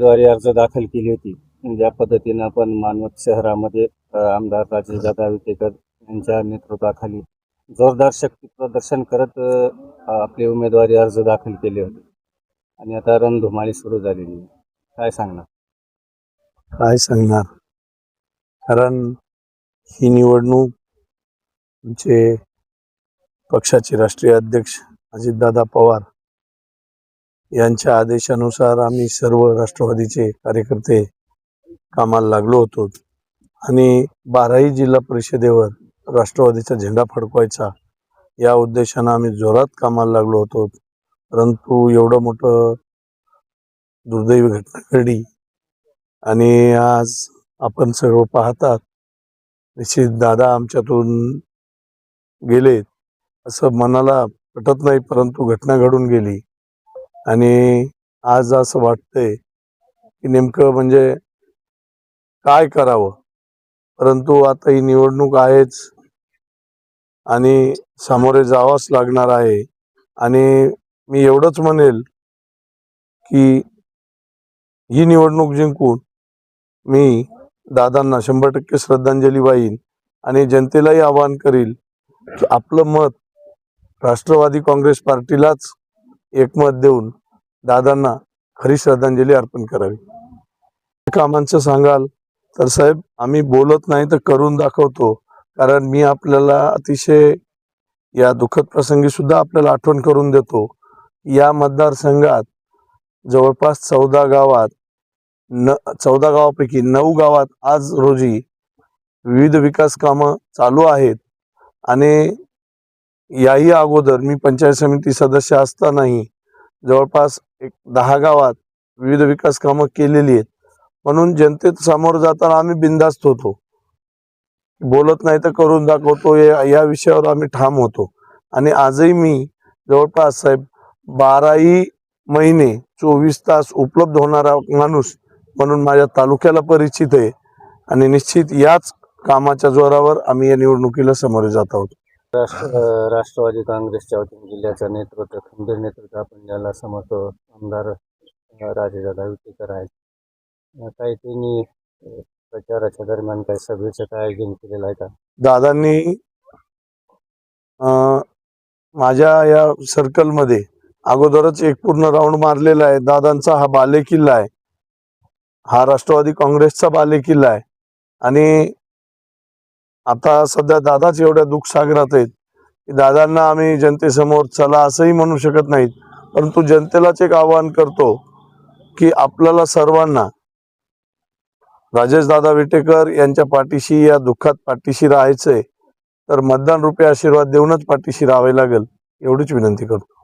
उमेदवारी अर्ज दाखल केली होती. ज्या पद्धतीनं आपण मानवत शहरामध्ये आमदार राजेश दादा विटेकर यांच्या नेतृत्वाखाली जोरदार शक्ती प्रदर्शन करत आपले उमेदवारी अर्ज दाखल केले होते. आणि आता रणधुमाळी सुरू झालेली आहे. काय सांगणार? काय सांगणार? कारण ही निवडणूक आमचे पक्षाचे राष्ट्रीय अध्यक्ष अजितदादा पवार यांच्या आदेशानुसार आम्ही सर्व राष्ट्रवादीचे कार्यकर्ते कामाला लागलो होतो. आणि बाराही जिल्हा परिषदेवर राष्ट्रवादीचा झेंडा फडकवायचा या उद्देशानं आम्ही जोरात कामाला लागलो होतो. परंतु एवढं मोठं दुर्दैवी घटना घडली. आणि आज आपण सर्व पाहतात निश्चित दादा आमच्यातून गेलेत. असं मनाला पटत नाही परंतु घटना घडून गेली. आणि आज असं वाटतंय की नेमकं म्हणजे काय करावं? परंतु आता ही निवडणूक आहेच आणि सामोरे जावंच लागणार आहे. आणि मी एवढंच म्हणेल की ही निवडणूक जिंकून मी दादांना शंभर टक्के श्रद्धांजली वाहीन आणि जनतेलाही आवाहन करील की आपलं मत राष्ट्रवादी काँग्रेस पार्टीलाच एकमत देऊन दादांना खरी श्रद्धांजली अर्पण करावी. कामांचं सांगाल तर साहेब आम्ही बोलत नाही तर करून दाखवतो. कारण मी आपल्याला अतिशय या दुःखद प्रसंगी सुद्धा आपल्याला आठवण करून देतो. या मतदारसंघात जवळपास चौदा गावात न चौदा गावापैकी नऊ गावात आज रोजी विविध विकास कामं चालू आहेत. आणि याही अगोदर मी पंचायत समिती सदस्य असतानाही जवळपास एक दहा गावात विविध विकास कामं केलेली आहेत. म्हणून जनतेत समोर जाताना आम्ही बिंदास्त होतो. बोलत नाही तर करून दाखवतो या विषयावर आम्ही ठाम होतो. आणि आजही मी जवळपास साहेब बाराही महिने चोवीस तास उपलब्ध होणारा माणूस म्हणून माझ्या तालुक्याला परिचित आहे. आणि निश्चित याच कामाच्या जोरावर आम्ही या निवडणुकीला सामोरे जात आहोत. राष्ट्र राष्ट्रवादी काँग्रेसच्या वतीने जिल्ह्याचं नेतृत्व खंबीर नेतृत्व आपण ज्याला समजतो आमदार राजेदादा विटेकर आहेत काही त्यांनी प्रचाराच्या दरम्यान काही सभेचं काय आयोजन केलेलं आहे का? दादांनी माझ्या या सर्कलमध्ये अगोदरच एक पूर्ण राऊंड मारलेला आहे. दादांचा हा बालेकिल्ला आहे. हा राष्ट्रवादी काँग्रेसचा बालेकिल्ला आहे. आणि आता सध्या दादाच एवढ्या दुःख सागरात आहेत की दादांना आम्ही जनतेसमोर चला असंही म्हणू शकत नाहीत. परंतु जनतेलाच एक आवाहन करतो की आपल्याला सर्वांना राजेश दादा विटेकर यांच्या पाठीशी या दुःखात पाठीशी राहायचंय तर मतदान रुपये आशीर्वाद देऊनच पाठीशी राहावे लागेल एवढीच विनंती करतो.